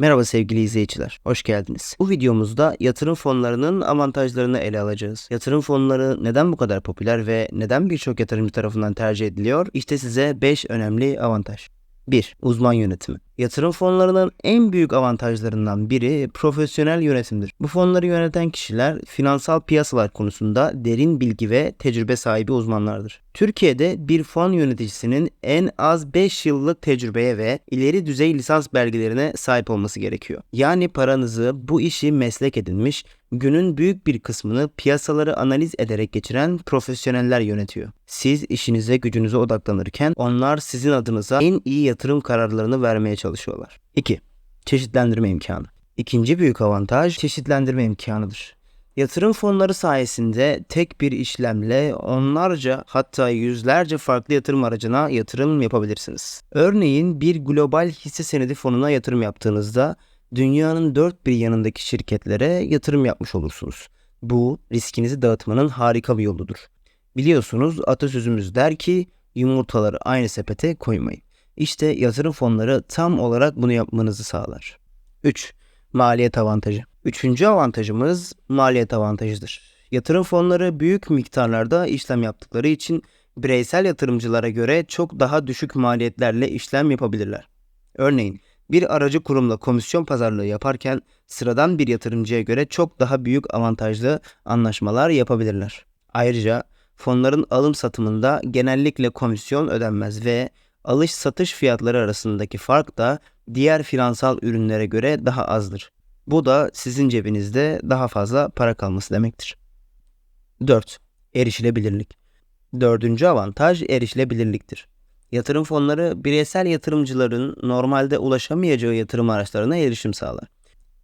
Merhaba sevgili izleyiciler, hoş geldiniz. Bu videomuzda yatırım fonlarının avantajlarını ele alacağız. Yatırım fonları neden bu kadar popüler ve neden birçok yatırımcı tarafından tercih ediliyor? İşte size 5 önemli avantaj. 1. Uzman yönetimi. Yatırım fonlarının en büyük avantajlarından biri profesyonel yönetimdir. Bu fonları yöneten kişiler finansal piyasalar konusunda derin bilgi ve tecrübe sahibi uzmanlardır. Türkiye'de bir fon yöneticisinin en az 5 yıllık tecrübeye ve ileri düzey lisans belgelerine sahip olması gerekiyor. Yani paranızı bu işi meslek edinmiş, günün büyük bir kısmını piyasaları analiz ederek geçiren profesyoneller yönetiyor. Siz işinize gücünüze odaklanırken onlar sizin adınıza en iyi yatırım kararlarını vermeye çalışıyorlar. 2. Çeşitlendirme imkanı. İkinci büyük avantaj çeşitlendirme imkanıdır. Yatırım fonları sayesinde tek bir işlemle onlarca hatta yüzlerce farklı yatırım aracına yatırım yapabilirsiniz. Örneğin bir global hisse senedi fonuna yatırım yaptığınızda dünyanın dört bir yanındaki şirketlere yatırım yapmış olursunuz. Bu riskinizi dağıtmanın harika bir yoludur. Biliyorsunuz atasözümüz der ki yumurtaları aynı sepete koymayın. İşte yatırım fonları tam olarak bunu yapmanızı sağlar. 3. Maliyet avantajı. Üçüncü avantajımız maliyet avantajıdır. Yatırım fonları büyük miktarlarda işlem yaptıkları için bireysel yatırımcılara göre çok daha düşük maliyetlerle işlem yapabilirler. Örneğin bir aracı kurumla komisyon pazarlığı yaparken sıradan bir yatırımcıya göre çok daha büyük avantajlı anlaşmalar yapabilirler. Ayrıca fonların alım satımında genellikle komisyon ödenmez ve alış satış fiyatları arasındaki fark da diğer finansal ürünlere göre daha azdır. Bu da sizin cebinizde daha fazla para kalması demektir. 4. Erişilebilirlik. Dördüncü avantaj erişilebilirliktir. Yatırım fonları bireysel yatırımcıların normalde ulaşamayacağı yatırım araçlarına erişim sağlar.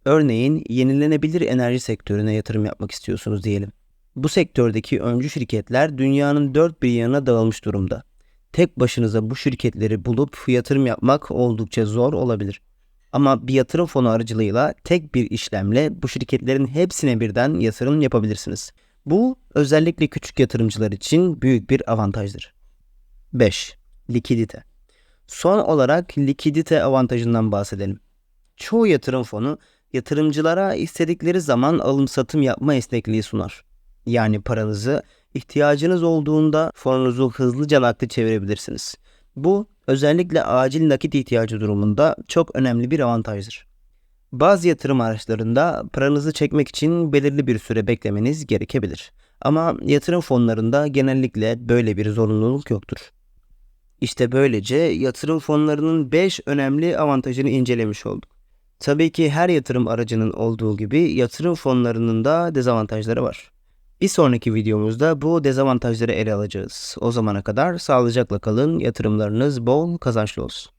Örneğin yenilenebilir enerji sektörüne yatırım yapmak istiyorsunuz diyelim. Bu sektördeki öncü şirketler dünyanın dört bir yanına dağılmış durumda. Tek başınıza bu şirketleri bulup yatırım yapmak oldukça zor olabilir. Ama bir yatırım fonu aracılığıyla tek bir işlemle bu şirketlerin hepsine birden yatırım yapabilirsiniz. Bu özellikle küçük yatırımcılar için büyük bir avantajdır. 5. Likidite. Son olarak likidite avantajından bahsedelim. Çoğu yatırım fonu yatırımcılara istedikleri zaman alım satım yapma esnekliği sunar. Yani paranızı ihtiyacınız olduğunda fonunuzu hızlıca nakde çevirebilirsiniz. Bu özellikle acil nakit ihtiyacı durumunda çok önemli bir avantajdır. Bazı yatırım araçlarında paranızı çekmek için belirli bir süre beklemeniz gerekebilir. Ama yatırım fonlarında genellikle böyle bir zorunluluk yoktur. İşte böylece yatırım fonlarının 5 önemli avantajını incelemiş olduk. Tabii ki her yatırım aracının olduğu gibi yatırım fonlarının da dezavantajları var. Bir sonraki videomuzda bu dezavantajları ele alacağız. O zamana kadar sağlıcakla kalın, yatırımlarınız bol kazançlı olsun.